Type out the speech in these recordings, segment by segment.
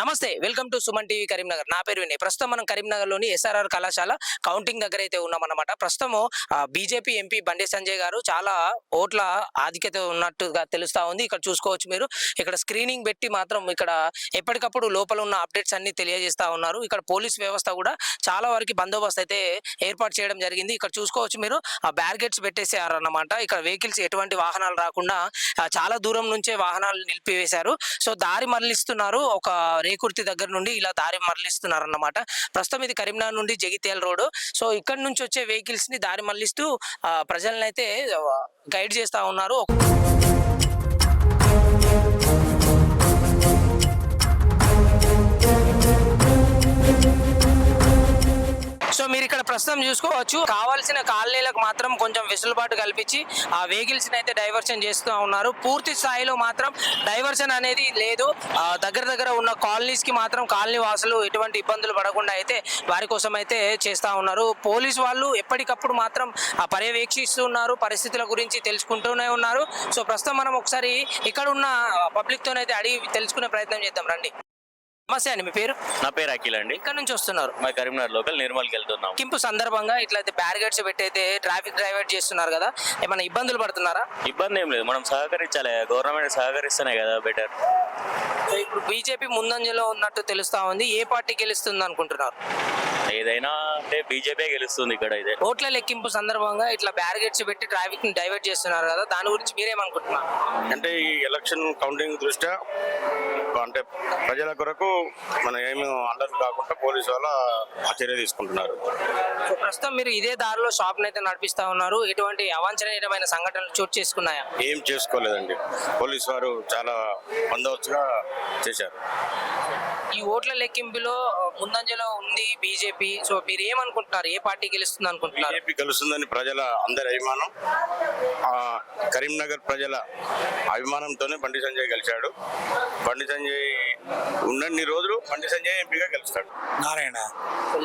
నమస్తే welcome to Suman TV Karimnagar. నా పేరు వినయ్. ప్రస్తుతం మనం కరీంనగర్లోని ఎస్ఆర్ఆర్ కళాశాల కౌంటింగ్ దగ్గర అయితే ఉన్నాం అనమాట ప్రస్తుతం బీజేపీ ఎంపీ బండి సంజయ్ గారు చాలా ఓట్ల ఆధిక్యత ఉన్నట్టుగా తెలుస్తా ఉంది. ఇక్కడ చూసుకోవచ్చు మీరు. ఇక్కడ స్క్రీనింగ్ పెట్టి మాత్రం ఇక్కడ ఎప్పటికప్పుడు లోపల ఉన్న అప్డేట్స్ అన్ని తెలియజేస్తా ఉన్నారు. ఇక్కడ పోలీస్ వ్యవస్థ కూడా చాలా వరకు బందోబస్తు అయితే ఏర్పాటు చేయడం జరిగింది. ఇక్కడ చూసుకోవచ్చు మీరు ఆ బ్యారిగేట్స్ పెట్టేసారన్నమాట ఇక్కడ వెహికల్స్ ఎటువంటి వాహనాలు రాకుండా చాలా దూరం నుంచే వాహనాలు నిలిపివేశారు. సో దారి మరలిస్తున్నారు. ఒక రేకుర్తి దగ్గర నుండి ఇలా దారి మరలిస్తున్నారు అన్నమాట ప్రస్తుతం ఇది కరీంనగర్ నుండి జగిత్యాల రోడ్ సో ఇక్కడ నుంచి వచ్చే వెహికల్స్ని దారి మరలిస్తూ ఆ, అయితే గైడ్ చేస్తా ఉన్నారు. ప్రస్తుతం చూసుకోవచ్చు. కావాల్సిన కాలనీలకు మాత్రం కొంచెం వెసులుబాటు కల్పించి ఆ వెహికల్స్ అయితే డైవర్షన్ చేస్తూ ఉన్నారు. పూర్తి స్థాయిలో మాత్రం డైవర్షన్ అనేది లేదు. దగ్గర దగ్గర ఉన్న కాలనీస్కి మాత్రం కాలనీ వాసులు ఎటువంటి ఇబ్బందులు పడకుండా అయితే వారి కోసం అయితే చేస్తూ ఉన్నారు. పోలీస్ వాళ్ళు ఎప్పటికప్పుడు మాత్రం పర్యవేక్షిస్తున్నారు పర్యవేక్షిస్తూ ఉన్నారు. పరిస్థితుల గురించి తెలుసుకుంటూనే ఉన్నారు. సో ప్రస్తుతం మనం ఒకసారి ఇక్కడ ఉన్న పబ్లిక్ తోనైతే అడిగి తెలుసుకునే ప్రయత్నం చేద్దాం. రండి. నమస్తే అండి మీ పేరు? నా పేరు అఖిల్ అండి. ఇక్కడ నుంచి వస్తున్నారు? మా కరీంనగర్ లోకల్ నిర్మల్కి వెళ్తున్నాం. లెక్కింపు సందర్భంగా ఇట్లయితే బ్యారిగేట్స్ పెట్టి అయితే ట్రాఫిక్ డైవర్ట్ చేస్తున్నారు కదా ఏమైనా ఇబ్బందులు పడుతున్నారా? ఇబ్బంది ఏం లేదు మనం సహకరించాలి గవర్నమెంట్ సహకరిస్తేనే కదా బెటర్ సో ఇప్పుడు బీజేపీ ముందంజలో ఉన్నట్టు తెలుస్తా ఉంది ఏ పార్టీ గెలుస్తుంది అనుకుంటున్నారు? ఏదైనా అంటే బీజేపీ గెలుస్తుంది ఇక్కడ అయితే. ఓట్ల లెక్కింపు సందర్భంగా ఇట్లా బ్యారిగేట్స్ పెట్టి ట్రాఫిక్ని డైవర్ట్ చేస్తున్నారు కదా దాని గురించి మీరేమనుకుంటున్నారు? అంటే ఈ ఎలక్షన్ కౌంటింగ్ దృష్ట్యా అంటే ప్రజల కొరకు మన ఏమి అల్లరి కాకుండా పోలీసు వాళ్ళ చర్య తీసుకుంటున్నారు. ప్రస్తుతం మీరు ఇదే దారిలో షాప్ అయితే నడిపిస్తా ఉన్నారు. ఎటువంటి అవాంఛనీయమైన సంఘటనలు చోటు చేసుకున్నాయా? ఏం చేసుకోలేదండి. పోలీసు వారు చాలా బందోబస్తుగా చేశారు. ఈ ఓట్ల లెక్కింపులో ముందంజలో ఉంది బీజేపీ. సో మీరు ఏమనుకుంటున్నారు ఏ పార్టీ గెలుస్తుంది అనుకుంటున్నారు? బీజేపీ కలుస్తుందని ప్రజల అందరి అభిమానం. ఆ కరీంనగర్ ప్రజల అభిమానంతోనే బండి సంజయ్ గెలిచాడు. బండి సంజయ్ ఉన్నన్ని రోజులు బండి సంజయ్ ఎంపీగా గెలుస్తాడు. నారాయణ.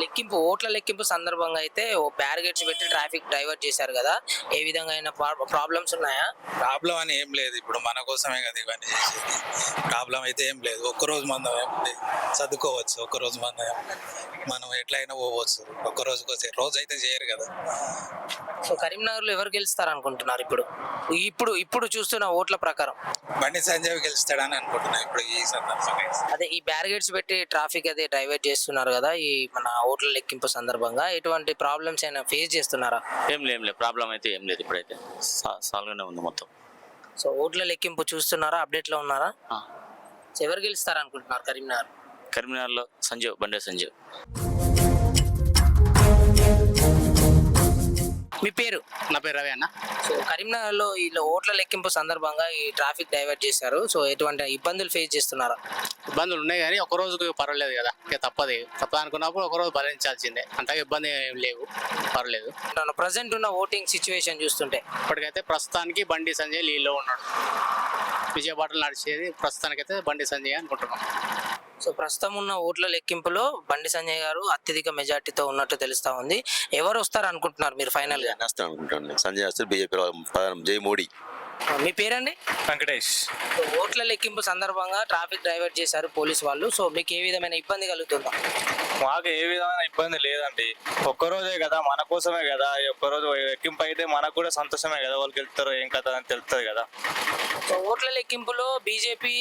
లెక్కింపు ఓట్ల లెక్కింపు సందర్భంగా అయితే ఓ బ్యారిగేట్స్ పెట్టి ట్రాఫిక్ డైవర్ట్ చేశారు కదా. ఏ విధంగా అయినా ప్రాబ్లమ్స్ ఉన్నాయా? ప్రాబ్లం అని ఏం లేదు. ఇప్పుడు మన కోసమే కదా ఇవన్నీ చేసేది. ప్రాబ్లం అయితే ఏం లేదు. ఒక్కరోజు మనం ఏముంది? చదువుకోవచ్చు ఒక్కరోజు మనం మనం ఎట్లయినా పోవచ్చు. ఒక్క రోజుకి వచ్చే రోజు అయితే చేయరు కదా. సో కరీంనగర్లో ఎవరు గెలుస్తారు అనుకుంటున్నారు ఇప్పుడు? ఇప్పుడు ఇప్పుడు చూస్తున్న ఓట్ల ప్రకారం. బండి సంజయ్ గెలుస్తాడని అనుకుంటున్నా ఇప్పుడు ఈ సందర్భంగా అదే ఈ బ్యారిగేట్స్ పెట్టి ట్రాఫిక్ అదే డైవర్ట్ చేస్తున్నారు కదా ఈ మన ఓట్ల లెక్కింపు సందర్భంగా ఎటువంటి ప్రాబ్లమ్స్ అయినా ఫేస్ చేస్తున్నారా? ఏం లేదు ఏం లేదు. ప్రాబ్లం అయితే ఏం లేదు ఇప్పుడైతే. సా- సాల్వ్గానే ఉంది మొత్తం. సో ఓట్ల లెక్కింపు చూస్తున్నారా? అప్డేట్లో ఉన్నారా? ఆ. సో ఎవరు గెలుస్తారు అనుకుంటున్నారు కరీంనగర్? కరీంనగర్లో సంజీవ్ బండే సంజీవ్. మీ పేరు? నా పేరు రవి అన్న. సో కరీంనగర్లో ఈ ఓట్ల లెక్కింపు సందర్భంగా ఈ ట్రాఫిక్ డైవర్ట్ చేశారు. సో ఎటువంటి ఇబ్బందులు ఫేస్ చేస్తున్నారా? ఇబ్బందులు ఉన్నాయి కానీ ఒక రోజుకి పర్వాలేదు కదా. ఇక తప్పదు. తప్పదు అనుకున్నప్పుడు ఒక రోజు భరించాల్సిందే. అంతగా ఇబ్బంది ఏం లేవు. పర్లేదు ప్రజెంట్ ఉన్న ఓటింగ్ సిచ్యువేషన్ చూస్తుంటే. ఇప్పటికైతే ప్రస్తుతానికి బండి సంజయ్ లీలో ఉన్నాడు. విజయపాటలు నడిచేది ప్రస్తుతానికైతే బండి సంజయ్ అనుకుంటున్నాం. సో ప్రస్తుతం ఉన్న ఓట్ల లెక్కింపులో బండి సంజయ్ గారు అత్యధిక మెజార్టీతో ఉన్నట్టు తెలుస్తా ఉంది. ఎవరు వస్తారు అనుకుంటున్నారు మీరు ఫైనల్గా అనుకుంటాను సంజయ్ బీజేపీ ప్రధాని జై మోడీ. మీ పేరండి? వెంకటేష్. సో ఓట్ల లెక్కింపు సందర్భంగా ట్రాఫిక్ డైవర్ట్ చేశారు పోలీస్ వాళ్ళు. సో మీకు ఏ విధమైన ఇబ్బంది కలుగుతుందా? మాకు ఏ విధమైన ఇబ్బంది లేదండి. ఒక్కరోజే కదా మన కోసమే కదా. ఒక్కరోజు ఎక్కింపు అయితే మనకు కూడా సంతోషమే కదా. వాళ్ళకి వెళ్తారు ఏం కదా అని తెలుస్తుంది కదా. సో ఓట్ల లెక్కింపులో బీజేపీ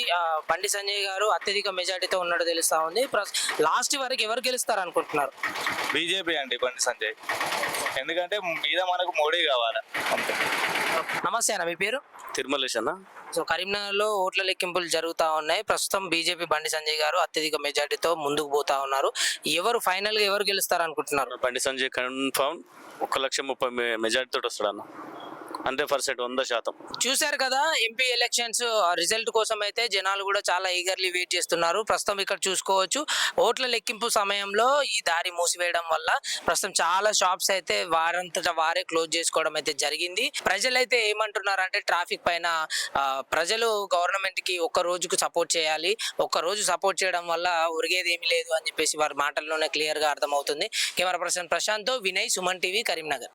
బండి సంజయ్ గారు అత్యధిక మెజార్టీతో ఉన్నట్టు తెలుస్తా ఉంది. లాస్ట్ వరకు ఎవరు గెలుస్తారు అనుకుంటున్నారు బీజేపీ అండి బండి సంజయ్. ఎందుకంటే మీద మనకు మోడీ కావాలి. అంతే నమస్తే అన్న మీ పేరు? తిరుమలేష్ అన్న. సో కరీంనగర్లో ఓట్ల లెక్కింపులు జరుగుతా ఉన్నాయి. ప్రస్తుతం బీజేపీ బండి సంజయ్ గారు అత్యధిక మెజార్టీతో ముందుకు పోతా ఉన్నారు. ఎవరు ఫైనల్గా ఎవరు గెలుస్తారు అనుకుంటున్నారు బండి సంజయ్ కన్ఫర్మ్ ఒక లక్ష ముప్పై మెజార్టీ తోటి వస్తాడు అన్న. హండ్రెడ్ పర్సెంట్ వంద శాతం. చూశారు కదా ఎంపీ ఎలక్షన్స్ రిజల్ట్ కోసం అయితే జనాలు కూడా చాలా ఈగర్లీ వెయిట్ చేస్తున్నారు. ప్రస్తుతం ఇక్కడ చూసుకోవచ్చు. ఓట్ల లెక్కింపు సమయంలో ఈ దారి మూసివేయడం వల్ల ప్రస్తుతం చాలా షాప్స్ అయితే వారంతటా వారే క్లోజ్ చేసుకోవడం అయితే జరిగింది. ప్రజలైతే ఏమంటున్నారు అంటే ట్రాఫిక్ పైన ప్రజలు గవర్నమెంట్కి ఒక్క రోజుకు సపోర్ట్ చేయాలి. ఒక్క రోజు సపోర్ట్ చేయడం వల్ల ఉరిగేది ఏమీ లేదు అని చెప్పేసి వారి మాటల్లోనే క్లియర్గా అర్థమవుతుంది. Camera person Prashanth Vinay Suman TV Karimnagar.